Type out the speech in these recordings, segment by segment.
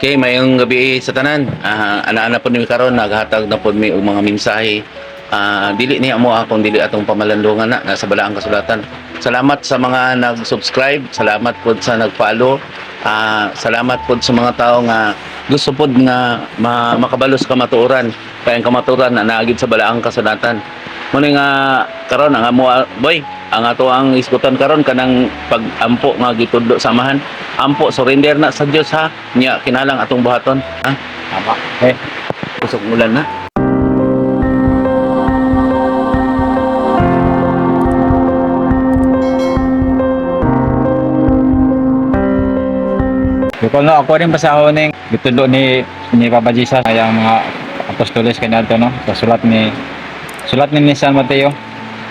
Okay, mayong gabi sa tanan. Ah, ana-ana po ni karon naghatag na po mi og mga mensahe. Ah, dili niya mo akong dili atong pamalandungan na nasa balaang kasulatan. Salamat sa mga nag-subscribe, salamat po sa nag-follow. Ah, salamat po sa mga tao nga gusto pod nga ma makabalos kamatuoran. Kaya ang kamatuoran na naagid sa balaang kasulatan. Muna nga karon ang amo boy, ang ato ang isgutan karon kanang pag-ampo nga gitudlo sa amahan. Ampo surrender na sa Dios ha. Nya kinalang atong buhaton. Ha? Tama. Eh, Usok ulan na. Bukol no, ako rin basahon ng gitulo ni ni Papa Jesus ay ang mga apostoles kanadto no. Sa sulat ni sulat ni, ni San Mateo.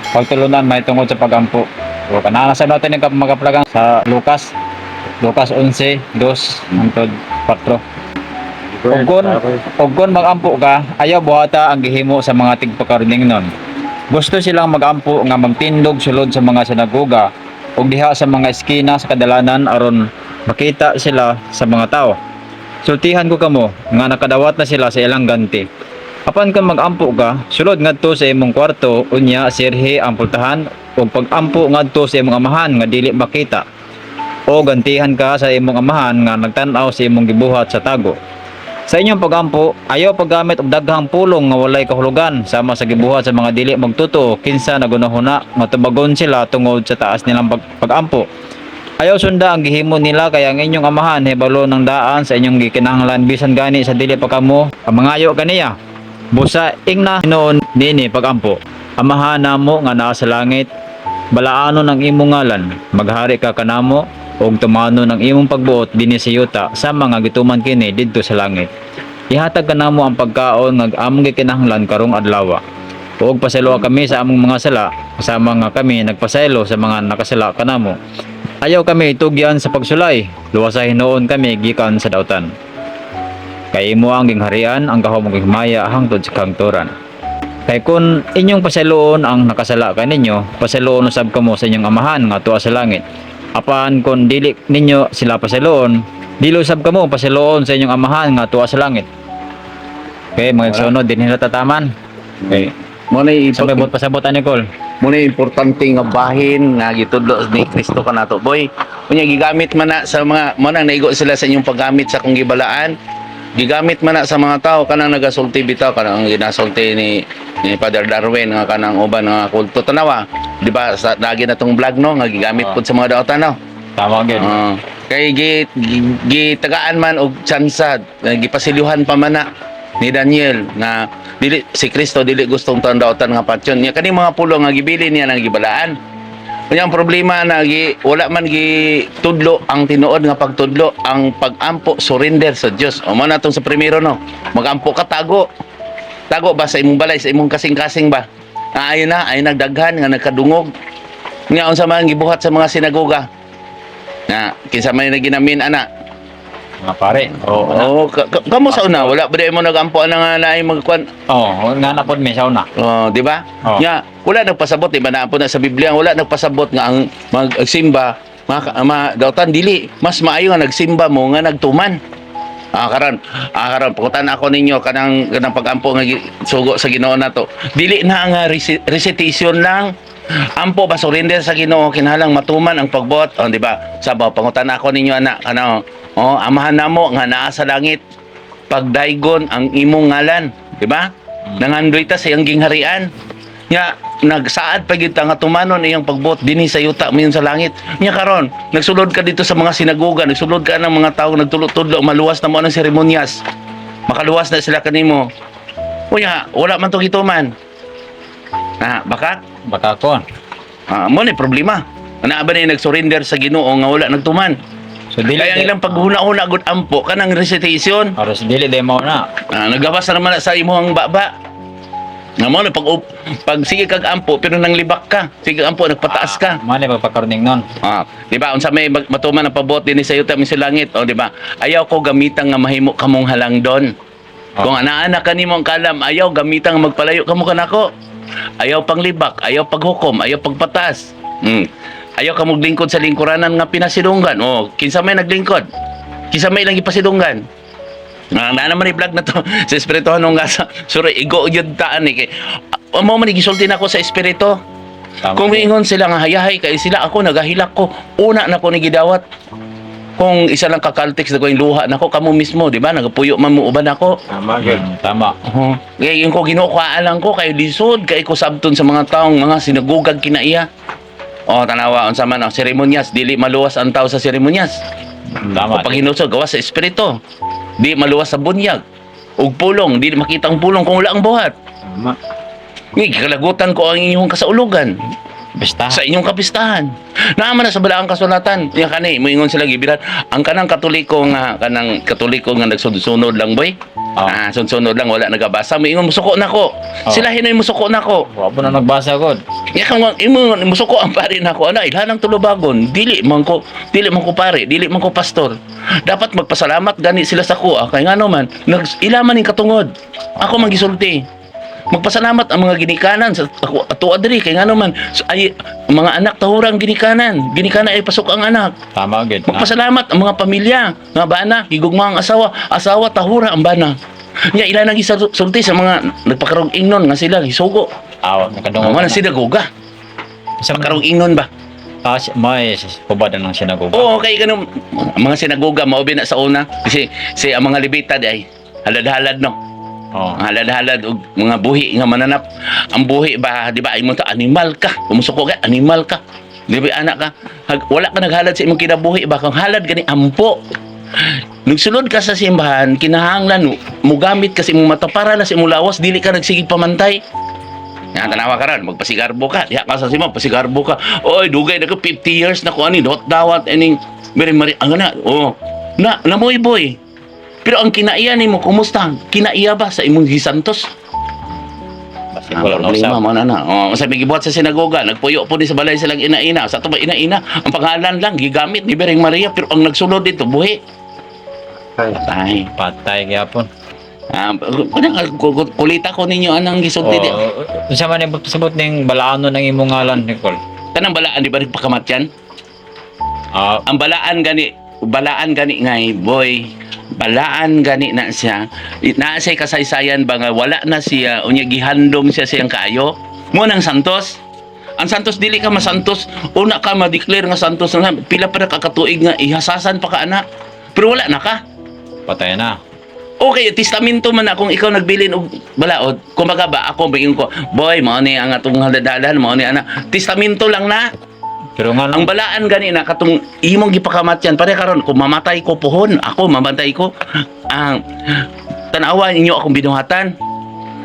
Pagtulunan may tungkol sa pagampo. O kanana sa natin yung magaplagan sa Lucas. Lucas 11, 2, hangtod 4. Ug kun ug kun magampo ka, ayaw buhata ang gihimo sa mga tigpakarining nun. Gusto silang magampo nga magtindog sulod sa mga sinagoga ug diha sa mga eskina sa kadalanan aron makita sila sa mga tao. Sultihan ko kamo nga nakadawat na sila sa ilang ganti. Apan kung magampo ka, sulod ngadto sa imong kwarto unya sirhi ang pultahan ug pagampo ngadto sa imong amahan nga dili makita. O gantihan ka sa imong amahan nga nagtan-aw sa imong gibuhat sa tago. Sa inyong pagampo, ayaw paggamit og daghang pulong nga walay kahulugan sama sa gibuhat sa mga dili magtuto kinsa nagunahuna nga tubagon sila tungod sa taas nilang pag pagampo. Ayaw sunda ang gihimo nila kaya ang inyong amahan hebalo ng daan sa inyong gikinahanglan bisan gani sa dili pa kamo mangayo kaniya. Busa ing na noon nini pagampo. Amahan namo nga naa sa langit, balaano ng imong ngalan, maghari ka kanamo ug tumano ng imong pagbuot dinhi sa yuta sa mga gituman kini didto sa langit. Ihatag kanamo ang pagkaon nga among gikinahanglan karong adlaw. Ug pasaylo kami sa among mga sala, kasama nga kami nagpasaylo sa mga nakasala kanamo. Ayaw kami tugyan sa pagsulay, luwasahin noon kami gikan sa dautan. Kay mo ang gingharian ang kahom ug himaya hangtod sa kangturan. Kay kun inyong pasayloon ang nakasala kaninyo, pasayloon usab kamo sa inyong amahan nga tuwa sa langit. Apan kun dili ninyo sila pasayloon, dili usab kamo pasayloon sa inyong amahan nga tuwa sa langit. Okay, mga sunod din nila tataman. Okay. Mo na Sa may bot pasabot ani Col. mo na importante nga bahin nga gitudlo ni Kristo kanato boy. Unya gigamit man na sa mga mo nang naigo sila sa inyong paggamit sa kung gibalaan. Gigamit man na sa mga tao kanang nagasulti bitaw kanang ang ginasulti ni ni Father Darwin nga kanang uban nga kulto tanawa. Di ba sa lagi na tong vlog no nga gigamit Ah. pud sa mga daotan no. Tama gyud. Ah, kay gi, gi, gitagaan man og tsansa, gipasilyuhan pa man na ni Daniel na dili si Kristo dili gustong tandautan nga patyon niya kani mga pulo nga gibili niya nang gibalaan. Unya ang problema na gi, wala man gi tudlo ang tinuod nga pagtudlo ang pagampo surrender sa Dios. O mo na tong sa primero no. Magampo ka tago. Tago ba sa imong balay sa imong kasing-kasing ba? Ah, ayun na, ay nagdaghan nga nagkadungog. Nga unsa man gibuhat sa mga sinagoga, na kinsa may naginamin ana Mga pare. Oo. oo ka, ka, kamo sa una wala ba di mo nagampo ana nga naay magkuan Oo, nga na pod mi sa una. oh di ba Oo. nya wala nagpasabot di ba na po na sa Biblia wala nagpasabot nga ang magsimba mga ma, dautan dili mas maayo nga nagsimba mo nga nagtuman Ah karon, ah karon pakutan ako ninyo kanang kanang pagampo nga gi- sugo sa Ginoo nato. Dili na nga reci- recitation lang. Ampo ba surrender sa Ginoo kinahanglang matuman ang pagbuot, oh, di ba? Sabaw pangutan ako ninyo ana ano, oh, amahan namo nga naa sa langit pagdaygon ang imong ngalan, di ba? Nangandoy ta sa iyang gingharian. Nya nagsaad pa gyud nga tumanon iyang pagbuot dinhi sa yuta mayon sa langit. Nya karon, nagsulod ka dito sa mga sinagoga, nagsulod ka ng mga tawo nagtulot-tudlo maluwas na mo ang seremonyas. Makaluwas na sila kanimo. Unya, wala man to gituman. Ah, baka Baka kon. ah, mo ni problema. Ana ba ni nagsurrender sa Ginoo nga wala nagtuman. So dili Kaya ang ilang paghuna-huna gud ampo kanang recitation. Aros dili day mo na. Ah, nagawas na naman na sa imong baba. Nga mo na pag pag sige kag ampo pero nang libak ka. Sige kag ampo nagpataas ka. Mali pagpakaruning nun. Ah, di ba unsa may matuman ang pabot din sa yuta sa langit, o di ba? Ayaw ko gamitan nga mahimo kamong halangdon. Ah. Kung anaa ka nimo ang kalam, ayaw gamitan nga magpalayo kamo kanako. Ayaw panglibak, ayaw paghukom, ayaw pagpataas. Mm. Ayaw ka maglingkod sa lingkuranan nga pinasidunggan. O, kinsa may naglingkod? Kinsa may lang ipasidunggan? Na, na naman i-vlog na to sa espiritu nung gasa. Sorry, igo yun taan eh. Kay, uh, mo man gisulti na ako sa espiritu. Tama. Kung miingon sila nga hayahay kay sila ako nagahilak ko. Una na ko ni gidawat. Kung isa lang kakaltix na ko yung luha nako kamo mismo, di ba? Nagapuyo man mo uban ako. Tama, good. Mm, Tama. Uh-huh. Kaya yung ko ginukuhaan lang ko kay lisod kay ko sabton sa mga taong mga sinagugag kinaiya. O tanawa unsa man ang seremonyas dili maluwas ang tao sa seremonyas. Tama. Pag hinusog gawa sa espiritu. Di maluwas sa bunyag. Ug pulong, di makita ang pulong kung wala ang buhat. Tama. Ngi kalagutan ko ang inyong kasaulugan Basta. sa inyong kapistahan. Naaman na sa balaang kasulatan. Ya kani moingon sila gibiran ang kanang katoliko nga kanang katoliko nga nagsunod lang boy. Oh. Ah, sunod lang wala nagabasa. Moingon musuko nako. Oh. Sila hinoy musuko nako. Wa po na nagbasa god. Ya kang imo musuko ang pare nako ana ilhanang tulubagon. Dili man ko dili man ko pare, dili man ko pastor. Dapat magpasalamat gani sila sa kuha kay ngano man nag ilaman ning katungod. Ako magisulti. Magpasalamat ang mga ginikanan sa ato adri kay ngano man so, ay mga anak tahurang ginikanan. Ginikanan ay pasok ang anak. Tama gid. Magpasalamat ang mga pamilya, nga bana, higugma ang asawa, asawa tahura ang bana. Nya ila nang sulti sa mga nagpakarong ingnon nga sila hisugo. Aw, nakadungog. Amo na sila guga. Sa Pakarong ingnon ba? Ah, may kubad ng sinagoga. Oo, kay ganun mga sinagoga mao na sa una kasi si ang mga libitad ay halad-halad no. Oh. Halad-halad og mga buhi nga mananap. Ang buhi ba, di ba, mo to animal ka. Umusuko ka, animal ka. Di ba, anak ka? Hag, wala ka naghalad sa imong kinabuhi ba? Kung halad gani ampo. Nagsulod ka sa simbahan, kinahanglan mo gamit kasi imong mata para na sa imong lawas, dili ka nagsigig pamantay. Nga tanawa ka ron, magpasigarbo ka. Diha ka sa sima, pasigarbo ka. Oy, dugay na ko 50 years na ko ani, dot dawat aning Mary Mary ang na. Oh. Na namoy boy. Pero ang kinaiya nimo kumusta? Kinaiya ba sa imong gisantos? Basta Ang wala problema mo na na. Oh, sa gibuhat sa sinagoga, nagpuyo po ni sa balay silang ina-ina. Sa to ba ina-ina, ang pangalan lang gigamit ni Bering Maria pero ang nagsulod dito buhi. Ay. Patay. Patay gyapon. Ah, uh, kulita ko ninyo anang di. Oh, unsa man yung sabot ning balaano ng imong ngalan, Nicole? Kanang balaan di ba nagpakamat yan? Ah, ang balaan gani balaan gani ngay boy balaan gani na siya na siya kasaysayan ba nga wala na siya unya gihandom siya siyang kaayo mo nang santos ang santos dili ka masantos una ka ma-declare nga santos na pila pa na kakatuig nga ihasasan pa ka ana pero wala na ka patay na. Okay, testamento man na kung ikaw nagbilin og balaod. Kumbaga ba ako bayin ko, boy, mao ni ang atong haladalan, mao ni ana. Testamento lang na. Pero nga lang, Ang balaan gani na katong imong gipakamat yan pare karon kung mamatay ko pohon ako mamatay ko ang tanawa ninyo akong binuhatan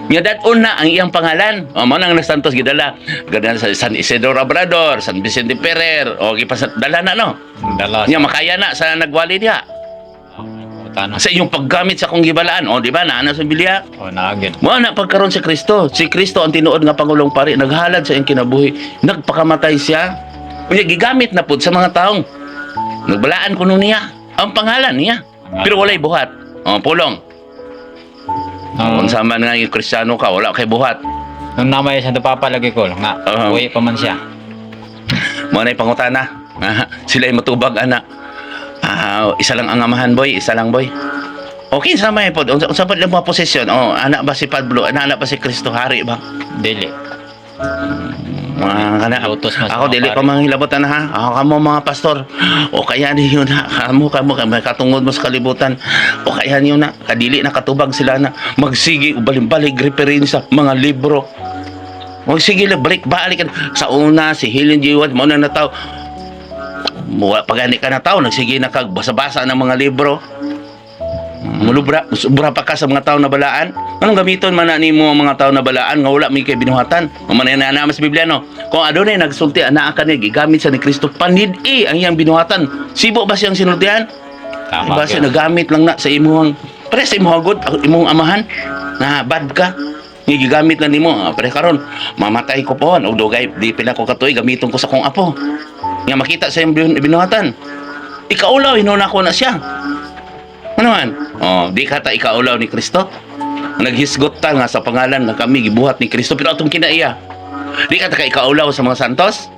Nya daton na ang iyang pangalan. O mo nang nasantos gidala. Ganda sa San Isidro Labrador, San Vicente Ferrer, o gipasadala na no. dala Nya makaya na sa nagwali diha. Tano. Sa iyong paggamit sa akong gibalaan, o di ba na sa bilya. O naagid. Mo na pagkaron si Kristo. Si Kristo ang tinuod nga pangulong pari naghalad sa iyang kinabuhi. Nagpakamatay siya. Unya gigamit na pud sa mga taong nagbalaan kuno niya ang pangalan niya. Pero walay buhat. Oh, pulong. Ah, Kung sama nga yung Kristiyano ka, wala kay buhat. nung namay sa papa lagi ko nga uwi pa man siya. Mo na pangutana. Ah, sila ay matubag ana. Ah, isa lang ang amahan boy, isa lang boy. Okay, sama pod. Unsa unsa pa lang mga posisyon? Oh, anak ba si Pablo? Anak ba si Kristo hari ba? Dili. Mga kana. Lutos mas Ako dili pare. ko manghilabotan ha. Ako kamo mga pastor. O kaya ni yun na. Kamo kamo kamo katungod mo sa kalibutan. O kaya niyo na kadili na katubag sila na magsigi ubalik-balik referensya mga libro. Magsige lang balik balik sa una si Helen G. White mo na nataw. Mo pagani ka na tao nagsige na kag basa-basa ng mga libro. Mulubra, sobra pa ka sa mga tao na balaan. Anong gamiton man na nimo ang mga tao na balaan nga wala mi kay binuhatan? Mamanay na naman sa Biblia no. Kung adunay nagsulti ana ka ni gigamit sa ni Kristo panid-i ang iyang binuhatan. Sibo ba siyang sinultihan? Tama. Ba siya nagamit lang na sa imuhang pare sa imuhang good, imong amahan na bad ka. Nga gigamit lang nimo, ah, pare karon mamatay ko po, og dugay di pila ko katuig gamiton ko sa kong apo. Nga makita sa bin- binuhatan. Ikaulaw hinuna ko na siya. Ano man? Oh, di kata ikaulaw ni Kristo. Naghisgot ta nga sa pangalan nga kami gibuhat ni Kristo pero atong kinaiya. Di kata ka ikaulaw sa mga santos.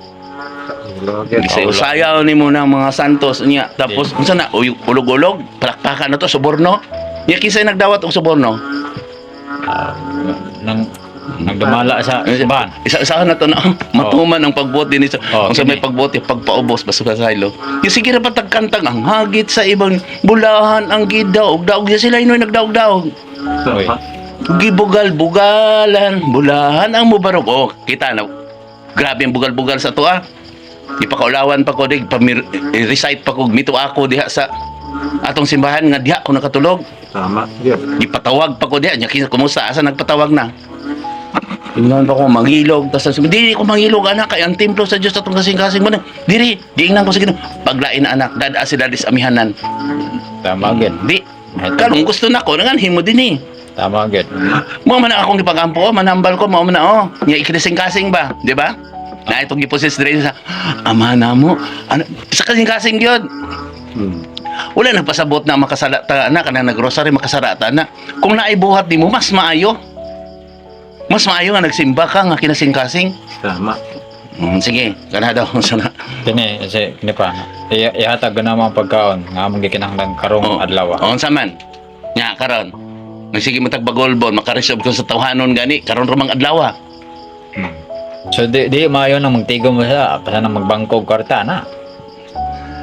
Login. Isayaw ni mo ng mga santos niya. Tapos unsa na ulog-ulog, palakpakan na to suborno. Nya kisay nagdawat og suborno. Ah, nang nang dumala sa simbahan. Isa-isahan na to na matuman ang pagbuot din isa. Oh, Kung sa may pagbuot yung pagpaubos basta sa silo. Yung sige na patagkantang ang hagit sa ibang bulahan ang gidaog daog ya sila inoy nagdaog daog. Uy. Gibugal bugalan bulahan ang mubarog. Oh, kita na. Grabe ang bugal-bugal sa tuwa. Ipakaulawan pa ko dig recite pa ko mito ako diha sa atong simbahan nga diha ko nakatulog. Tama. Yun. Ipatawag pa ko diha. Nya kisa kumusta asa nagpatawag na. Tingnan pa ko mangilog tas sabi dili ko mangilog anak kay ang templo sa Dios atong kasing-kasing mo na. Diri, giingnan ko sa Ginoo. Paglain na anak, dada sila dis amihanan. Tama gid. Di. Kalong gusto na ko nangan himo din eh. Tama gid. Mo man akong gipagampo manambal ko, mo man oh. Nya ikrising-kasing ba, di ba? Na itong giposis dire sa ama na mo. Ano, sa kasing-kasing gyud. Hmm. Wala nagpasabot na makasalata na kana nagrosary makasarata na. Kung naibuhat di mo mas maayo. Mas maayo nga nagsimba ka nga kinasing-kasing. Tama. Mm, sige, kana daw sana. Kini kasi kini pa. I- ihatag ko na mga pagkaon nga among gikinahanglan karong adlaw. Oh, unsa man? Nya karon. Nang sige mo tagbagolbon, makaresolve ko sa tawhanon gani karon ramang adlaw. Hmm. So di di maayo na magtigom mo sa pa na magbangkog kwarta na.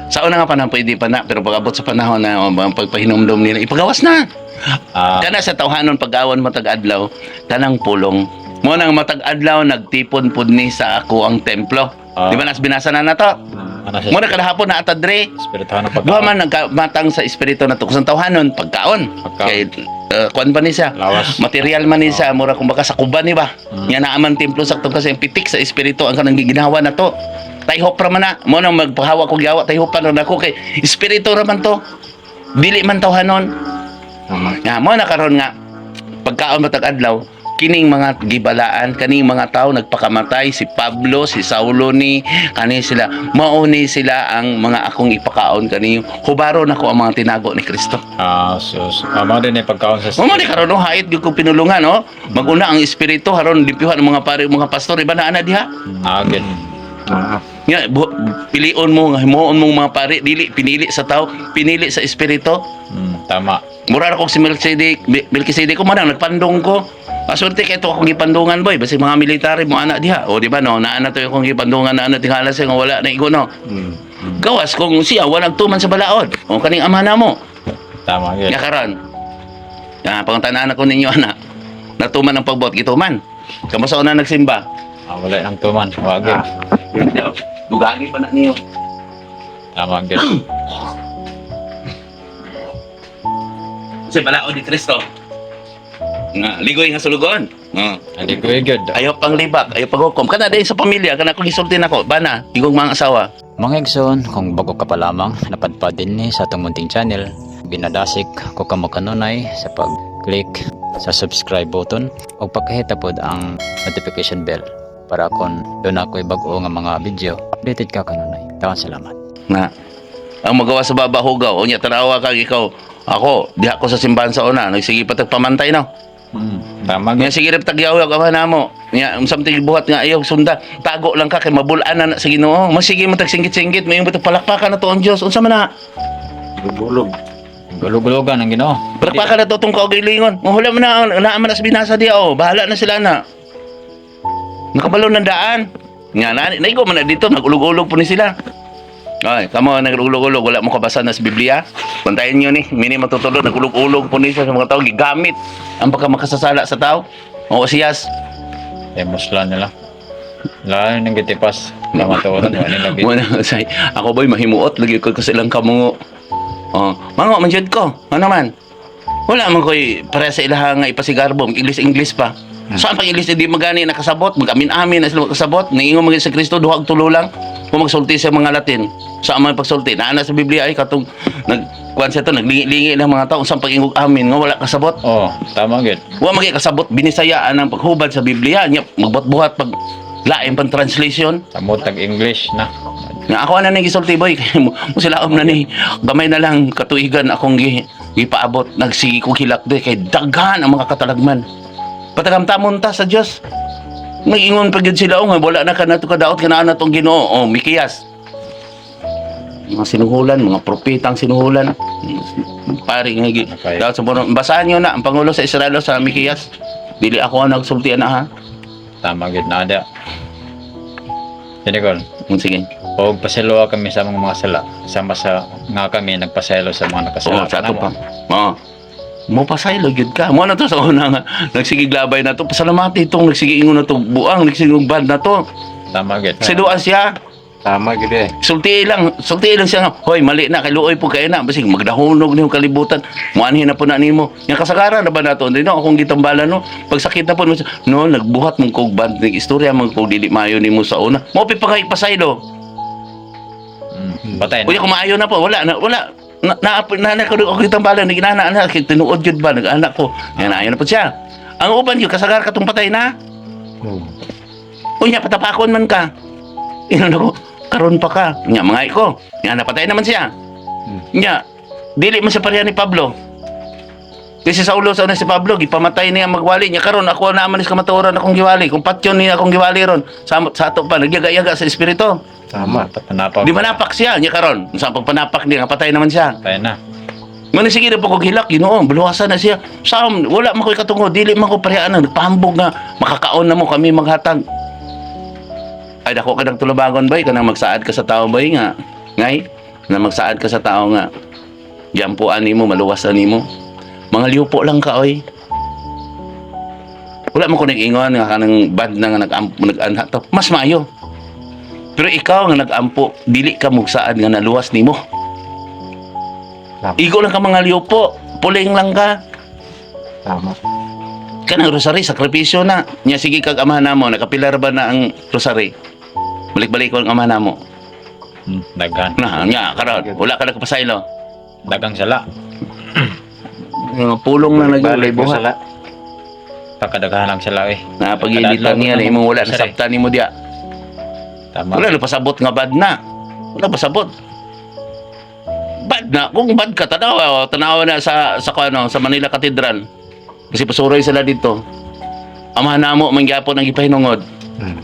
Sa una nga panahon pwede pa na, pero pag abot sa panahon na um, ang pagpahinomdom nila, ipagawas na. Ah, Kana sa tawhanon pag-awan matag adlaw, kanang pulong. Mo nang matag adlaw nagtipon pud ni sa ako ang templo. Ah. Di ba nas binasa na nato? ano sa Mo na kadahapon na atadre. espirituhan ng Duha pagkaon. man nagkamatang sa espiritu na kusang tawhanon pagkaon. Pagkaon. Kay uh, kuan ba ni siya? Lawas. Material man ni siya, mura kumbaga sa kuban ni ba? Mm. Nya naaman templo sakto kasi ang pitik sa espiritu ang kanang giginawa na to. Tayhop ra man na. Mo nang magpahawa ko giyawa tayhopan ra nako kay espiritu ra man to. Dili man tawhanon. Nga, mo na karon nga pagkaon matag adlaw kining mga gibalaan kaning mga tao nagpakamatay si Pablo si Saulo ni kani sila mauni sila ang mga akong ipakaon kani hubaro nako ang mga tinago ni Kristo Ah, sus. Ah, mao din ay pagkaon sa mo di karon no hait gyud ko pinulungan no maguna ang espiritu haron limpyuhan ang mga pare mga pastor iba na ana diha Ah, gid. Ah, nga bu- pilion mo nga himuon mong mga pare dili pinili sa tao pinili sa espiritu Hmm, tama. Mura na ko si Melchizedek, Mel- Melchizedek ko man nagpandong ko. Pasulti kay to akong gipandungan boy, basi mga military mo ana diha. O di ba no, naana to akong gipandungan na ano tingala siya nga wala na igono. hmm. Gawas kung siya wala nagtuman sa balaod. O kaning ama na mo. Tama gid. Nga karon. Ya, panguntanan ako ninyo ana. Natuman ang pagbot gituman. Kamo sa una nagsimba. Ah, wala nang tuman. Wa gid. Ah. Dugagi pa na niyo. Tama gid. Sa balaod ni Kristo. Nga ligoy nga sulugon. Oh. Ali ko gid. Ayaw pang libak, ayaw pang hukom. Kana din sa pamilya, kana kung isulti nako, bana, igong mga asawa. Mga igsoon, kung bago ka pa lamang, napadpad din ni sa itong munting channel, binadasik ko kamo kanunay sa pag-click sa subscribe button o pagkahita pod ang notification bell para kung doon ako bago nga mga video, updated ka kanunay. Tawan salamat. Na, ang magawa sa baba hugaw, o niya tarawa kag ikaw, ako, diha ko sa simbahan sa una, nagsige pa pamantay no. Hmm. Tama Nga sige rep tagyawag ama namo. Nya um, something buhat nga ayaw sunda. Tago lang ka kay mabulan na, na sa Ginoo. Masige mo tag singgit-singgit, may mo palakpakan na to ang Dios. Unsa man na? Bulog. Gulog-gulugan ang ginoo. Palakpakan na to tong kaugalingon. Mahula mo na naaman na sa binasa diya oh. Bahala na sila na. Nakabalo ng daan. Nga na, naigo man na dito, nagulog-ulog po ni sila. Ay, kamo nagulog-ulog, wala mo kabasa na sa Biblia. Puntayin nyo ni, mini matutulog, nagulog-ulog po ni sa mga tao, gigamit ang pagkamakasasala sa tao. O siyas, Emos lang nila. Lalo nang gitipas. Namatuon. Wala nila. Muna say, ako boy mahimuot lagi ko kasi lang kamungo. Oh, mango man jud ko. Ano man? Wala man koy para sa ilaha nga ipasigarbo, English English pa. Saan pang English di magani nakasabot, magamin-amin na sila makasabot, ningo mga sa Kristo duha og tulo lang. Kung magsulti sa mga Latin, sa man pagsulti, naa na sa Biblia ay katong nag kuan siya to naglingi-lingi ng mga tao saan pag-ingog amin nga wala kasabot. Oh, tama gid. Wa magi kasabot binisayaan ang paghubad sa Biblia, nya magbot-buhat pag lain pang translation. Samot tag English na. Nga ako na nang gisulti boy kay mo sila na ni gamay na lang katuigan akong gi, gipaabot nagsigi ko hilak de kay daghan ang mga katalagman. Patagamtamon ta sa Dios. Nagingon pa gyud sila oh nga wala na ka nato kadaot kana na tong Ginoo oh mikiyas. mga sinuhulan, mga propetang sinuhulan. Pari nga. Okay. Dapat sa puno. Basahan nyo na ang Pangulo sa Israel sa Mikiyas. Dili ako ang nagsultian na ha. Tama gid na ada. Sinikol, Hmm, Sige. o pasiluwa kami sa mga mga sala. Sama sa nga kami nagpaselo sa mga Oo, nakasala. sa ato pa. Oo. Mo pasaylo gyud ka. Mo na to sa una nga nagsigig labay na to. Pasalamati itong nagsigig ingon na to buang nagsigig band na to. Tama gid. Siduan siya. Tama gid eh. Sulti lang, sulti lang siya nga. Hoy, mali na, kay luoy po kayo na. Basig, magdahunog niyo kalibutan. Muanhin na po na nimo. Yang kasagaran na ba nato? Hindi no, akong gitambalan no. Pagsakit na po, no, nagbuhat mong kog band ng istorya, mong kog dili maayo nimo sa una. Mo pi pa kay pasaylo. Mm. Patay na. Uy, kung maayo na po, wala na, wala. Na, na, na, na, ko ako gitambalan, naginana, anak, tinuod yun ba, nag-anak ko. Yan, ayaw na po siya. Ang uban yun, kasagar katong patay na. Hmm. Unya, patapakon man ka. Ino na ko, karon pa ka. Nya, mga ko. Nya, napatay naman siya. Nya, dili man siya pareha ni Pablo. Kasi sa ulo sa una si Pablo, gipamatay niya magwali niya. Karon ako naman is kamaturan akong giwali. Kung patyon niya akong giwali ron. Sa, sa ato pa, nagyaga-yaga sa espiritu. Tama. Patanapaw. Di manapak siya, niya karon. Sa pagpanapak niya, patay naman siya. Patay na. Ngano sige na pag hilak, ginoo, baluwasan na siya. Sa wala man ko'y katungod, dili man ko parehaan na, nagpahambog nga, makakaon na mo kami maghatag. Ay, dako ka ng tulabagon bay, kanang magsaad ka sa tao bay nga. Ngay, na magsaad ka sa tao nga. Yampuan nimo, maluwasan nimo. Mga liupo lang ka, oy. Wala mo ko nag-ingon nga kanang bad na nga nag-ampo, nag to. Mas maayo. Pero ikaw nga nag-ampo, dili ka mugsaad nga naluwas nimo. Tama. Igo lang ka mga liupo. Puling lang ka. Tama. Kanang rosary, sakripisyo na. Nya sige kag amahan namo, nakapilar ba na ang rosary? Balik-balik ko ang amahan namo. Mm. Dagan. Na, nya karon, wala ka nagpasaylo. Dagang sala. Mga pulong na nagulay buhat. sala. Pagkadaghan lang sala eh. Na pag-editan niya na imong wala nasabtan nimo diya. Tama. Wala na pasabot nga bad na. Wala pasabot. Bad na. Kung bad ka, tanawa. Tanawa na sa, sa, ano, sa Manila Cathedral. Kasi pasuroy sila dito. Amahan namo, mangyapon ang ipahinungod. Hmm.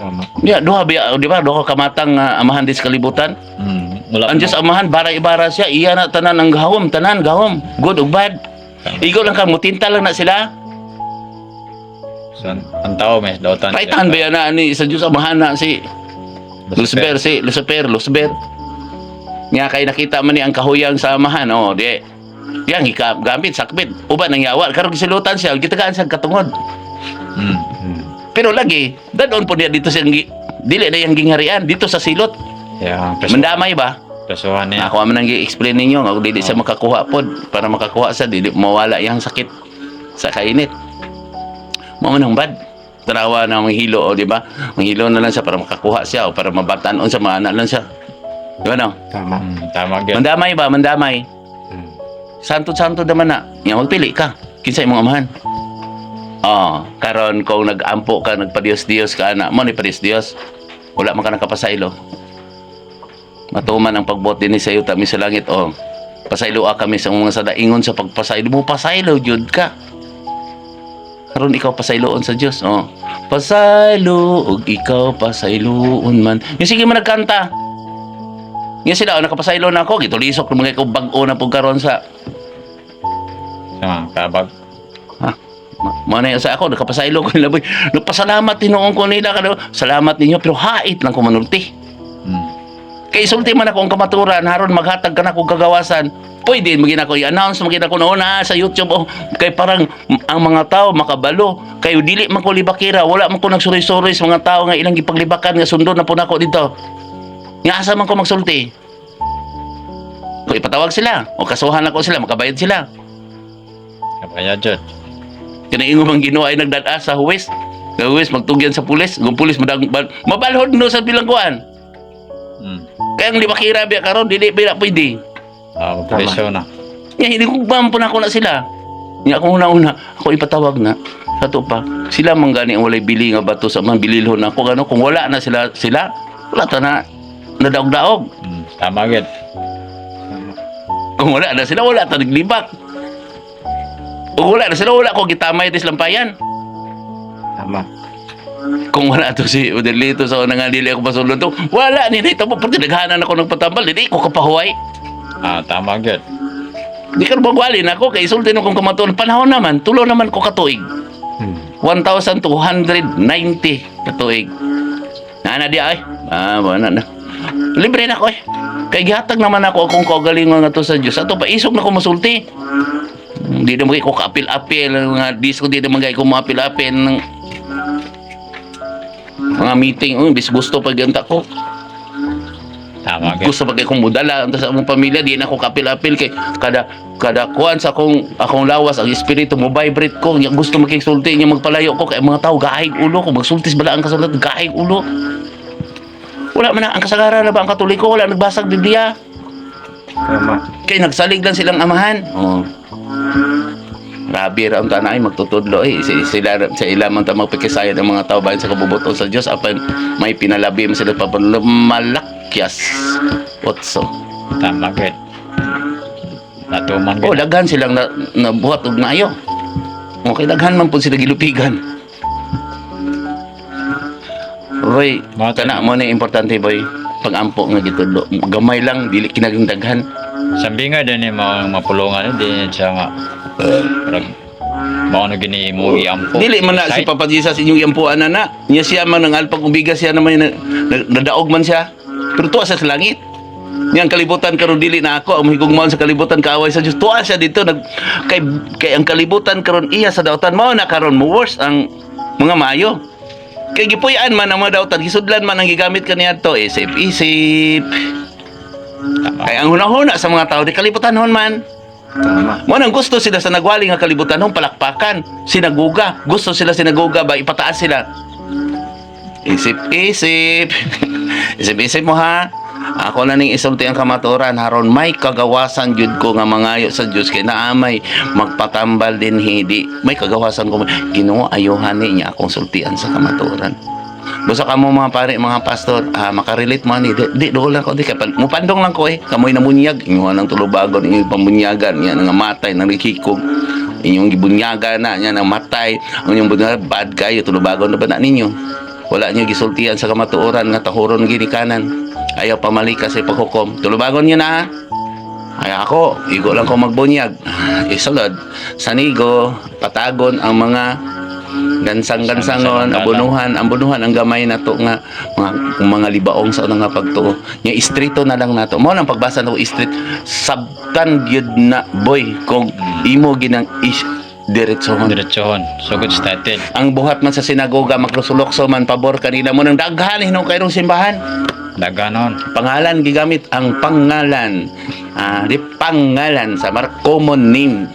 Tama. Ya, duha biya, di ba? Duha ka kamatang nga amahan dis kalibutan. Mm. Wala Ang Diyos amahan, bara-ibara siya, iya na tanan ang gahom, tanan gahom, good ug bad. Ikaw lang ka, mutinta lang na sila. So, ang tao may dautan. Kaitan ba yan na ni sa Diyos amahan na si Lucifer, si Lucifer, Lucifer. Nga kay nakita man ni ang kahuyang sa amahan, oh, di. Yang hika gamit sakbit. Uban nang yawa karon gisilutan siya, gitagaan siya katungod. Mm. Hmm. Pero lagi, dadon po niya dito sa dili na yang gingharian dito sa silot. Preso, Mandamay ba? presohan niya. Ako man nang i-explain ninyo nga kung dili siya makakuha pod para makakuha sa dili mawala yang sakit sa kainit. Mao man ang bad. Tarawa na ang hilo o di ba? Ang hilo na lang siya para makakuha siya o para mabatan-on sa mga anak lang siya. Di ba no? Tama. Mm. Tama gyud. Mandamay ba? Mandamay. Hmm. Santo-santo naman na. Nga magpili ka. Kinsa imong amahan. Oh, karon kung nag-ampo ka, nagpa-Dios-Dios ka anak mo ni Dios Wala man ka nakapasaylo. Matuman ang pagbot din ni sa iyo tami sa langit oh. Pasaylo ka kami sa mga sadaingon sa pagpasaylo mo pasaylo jud ka. Karon ikaw pasayloon sa Dios oh. Pasaylo ug ikaw pasayloon man. Yung sige man nagkanta. Nga sila, oh, nakapasaylo na ako. Gitulisok ng mga ikaw bag-o na po karon sa Sama, kabag. Mana yung sa ako, nakapasaylo ko nila. boy. Nagpasalamat tinoon ko nila. Salamat ninyo, pero hait lang ko manulti. Kay sulti man ako ang kamaturan, haron maghatag ka na kong kagawasan. Pwede, magina ko i-announce, magina ko na sa YouTube. Oh, kay parang ang mga tao makabalo. Kay dili man ko libakira, wala man ko nagsuroy-suroy sa mga tao nga ilang gipaglibakan nga sundo na po nako dito. Nga asa man ko magsulti. Kung ipatawag sila, o kasuhan ako sila, makabayad sila. Kaya jud. Kinaingo mang ginawa ay nagdada sa huwes. Nga huwes magtugyan sa pulis. Kung pulis madag bal- mabalhod no sa bilangguan. Mm. Kaya ang libakira biya karon dili bila pwede. Ah, preso na. Nga hindi ko bampo na ako na sila. Nga ako una-una, ako ipatawag na. Sa to pa, sila man gani ang walay bili nga bato sa mga bililhon na ako gano kung wala na sila sila, wala ta na nadaog-daog. Mm. Tama gyud. Kung wala na sila, wala ta naglibak. Kung wala na sila, wala ko gitamay tis lampayan. Tama. Kung wala to si Udelito sa unang nga dili ako pasulod to, wala ni dito mo pati naghanan ako ng patambal, hindi ko kapahuway. Ah, tama gyud. Di ka magwalin ako kay isulti no kung kamaton panahon naman, tulo naman ko katuig. Hmm. 1,290 katuig. Na na di ay. Ah, wala na. Libre na ko eh. Kay gihatag naman ako akong kaugalingon nga to sa Dios. Ato pa isog na ko musulti. Hindi naman ko kaapil-apil nga disco di naman kay ko maapil-apil ng mga meeting. Oh, bis gusto pag ganta ko. Tama gyud. Gusto pag kong mudala sa among pamilya di na ako kapil-apil kay kada kada kuan sa akong akong lawas ang espiritu mo vibrate ko nya gusto makigsulti nya magpalayo ko kay mga tao gaig ulo ko magsultis bala ang kasulat gaig ulo wala man na ang kasagaran na ba ang katoliko wala nagbasag Biblia Tama. kay nagsalig lang silang amahan oh Grabe ra ang tanay magtutudlo eh Si- sila sa ila man ta magpikisayan ang mga tao bayan sa kabubuton sa Dios apan may pinalabi mo sila papalumalakyas Otso Tama gyud. Natuman Oh, gyud. daghan silang na, nabuhat og maayo. Okay, daghan man po sila gilupigan. Boy, Mga kana mo na importante boy. Pag-ampo nga gitudlo. Gamay lang dili kinaging daghan. Sabi nga din yung mga mapulungan din siya nga. Parang mao na gini mo iampo. Dili man na si Papa Jesus inyong yampuan na na. Niya siya man ng alpag ubigas siya naman na, na, nadaog man siya. Pero tuwa sa langit. Niyang kalibutan karon dili na ako ang higugmaon sa kalibutan kaaway sa Dios. Tuwa siya dito nag kay kay ang kalibutan karon iya sa dautan mao na karon mo worse ang mga maayo. Kay gipuy-an man ang mga dautan, gisudlan man ang gigamit kaniya to isip-isip. Tama. Kay ang hunahuna sa mga tao di kalibutan hon man. Mo nang gusto sila sa nagwali nga kalibutan hon palakpakan, sinaguga. Gusto sila sinaguga ba ipataas sila. Isip-isip. Isip-isip mo ha. Ako na ning isulti ang kamaturan haron may kagawasan jud ko nga mangayo sa Dios kay naamay magpatambal din hidi. May kagawasan ko Ginoo ayuhan niya akong sultian sa kamaturan. Busa ka mga pare, mga pastor, ah, makarelate mo ni, di, di, doon lang ko, di, kapal, mupandong lang ko eh, kamoy na munyag, inyong ng tulubagon, inyong pamunyagan, yan, nga matay, nang rikikog, inyong gibunyagan na, yan, ang matay, ang inyong bunyagan, bad kayo, tulubagon na ba na ninyo? Wala niyo gisultian sa kamatuoran, nga tahuron ginikanan, ayaw pamalika sa paghukom, tulubagon niyo na ha? Ay ako, igo lang ko magbunyag. Isulod, sanigo, patagon ang mga gansang-gansangon, Gansang-gansang abunuhan, ang bunuhan ang gamay na to nga mga, mga libaong sa unang nga pagtuo. Nya istrito na lang nato. Mo nang pagbasa no street sabtan gyud na boy kung imo ginang is diretsohon. Diretsohon. Sugod started. Ang buhat man sa sinagoga maglusulokso man pabor kanina mo nang daghan hinong kayrong simbahan Daganon. pangalan gigamit ang pangalan ah di pangalan sa mar common name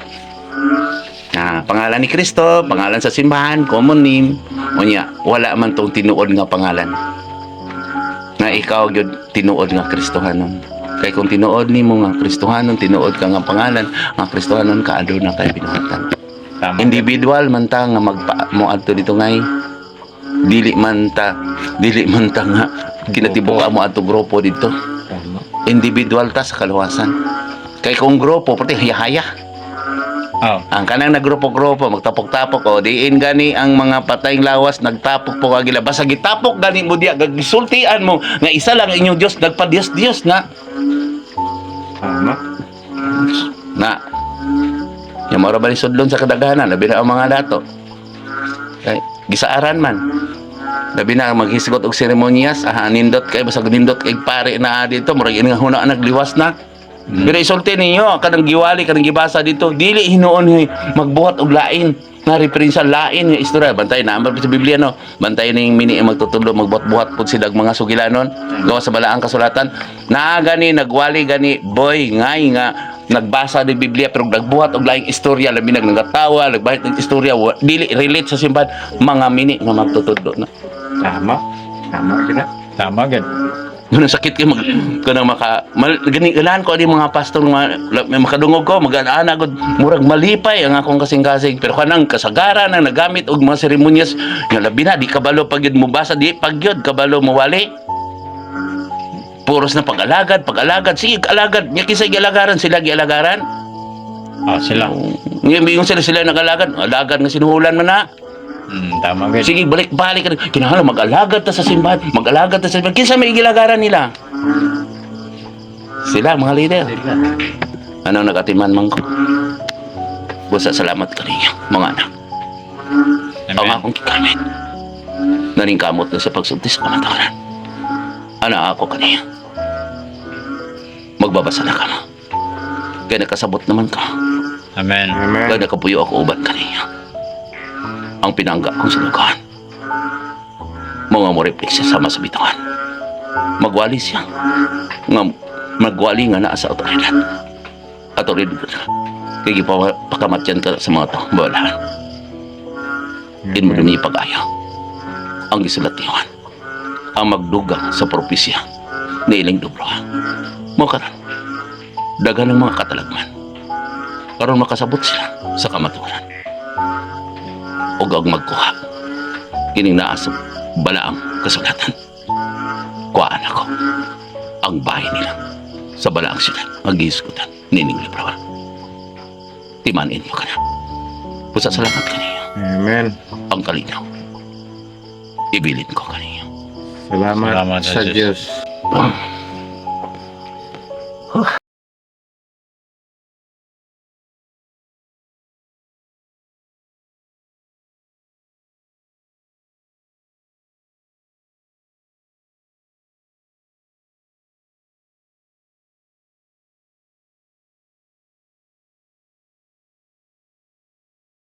ah pangalan ni Kristo pangalan sa simbahan common name. Unya wala man tong tinuod nga pangalan. Nga ikaw gyud tinuod nga Kristohanon. Kay kung tinuod nimo nga Kristohanon tinuod ka nga pangalan nga Kristohanon ka aduna kay binuhatan Tama. individual man ta nga magpa mo adto dito ngay. Dili man ta dili man ta nga kinatibuka mo adto grupo dito. Individual ta sa kaluwasan. Kay kung grupo pati haya-haya Oh. ang kanang nagrupo-grupo magtapok-tapok. O diin gani ang mga patayng lawas nagtapok po kagila basta gitapok gani mo diya gagisultian mo nga isa lang ang inyong Dios nagpa-Dios-Dios na. Tama. na. Yung mga ba ni sudlon sa kadaghanan labi na ang mga dato. Kay gisaaran man. Labi na maghisgot og seremonyas ah nindot kay basta nindot kay pare na dito murag ini nga huna nagliwas na pero isulti ninyo kanang giwali kanang gibasa dito dili hinuon ni magbuhat og lain. Nga referensya lain nga istorya. Bantay na ambal sa Biblia no? Bantay ning mini ang magtutulo magbuhat-buhat pud sila mga sugilanon gawa sa balaang kasulatan. Naa gani nagwali gani boy ngay nga nagbasa ni Biblia pero nagbuhat og laing istorya. Labi nag nagatawa nagbahit ng istorya dili relate sa simbahan. Mga mini nga magtutudlo na Tama. Tama gina. Tama gid. Ang sakit kayo mag kanang maka mal, gani ganahan ko di mga pastor la- may makadungog ko mag-ana gud murag malipay ang akong kasing-kasing. Pero kanang kasagaran na nagamit og mga seremonyas nga labi na di kabalo pag yun mo basa di pag yun kabalo mawali puros na pag-alagad pag-alagad. Sige alagad. Nya kisay gialagaran sila gialagaran? Ah, sila. Ngayon, yung sila sila nagalagad, alagad nga sinuhulan man na. Hmm, tama gid. Sige, balik-balik ka rin. Kinahanglan mag-alagad ta sa simbahan. Mag-alagad ta sa simbahan. Kinsa may gilagaran nila? Sila, mga leader. Ano nag-atiman man ko? Busa salamat ka ninyo, mga anak. Ang Amen. akong kikamit. Naring kamot na sa pagsuntis ka matawaran. Ana ako kaniya. Magbabasa na ka mo. Kaya nakasabot naman ka. Amen. Amen. Kaya nakapuyo ako uban kaniya. Ang pinangga kong sinukaan. Mga reflex siya sama sa bitawan. Magwali siya. Nga, magwali nga naa sa otoridad. Otoridad ka. Kaya pa, pakamatyan ka sa mga to. Bawalahan. Din mo dumi pag-ayo. Ang gisulat niyon. Ang magdugang sa propesya ni iling dobro. Mo karon. Dagan ng mga katalagman. Karon makasabot sila sa kamaturan. O ang magkuha. Kining naa sa balaang kasulatan. Kuhaan ako. Ang bahay nila sa balaang sila maghiskutan nining librawa. Timanin niyo ka na. Pusa salamat kaniyo Amen. ang kalinaw. Ibilin ko kanino. Salamat, Salamat sa Diyos. Ah,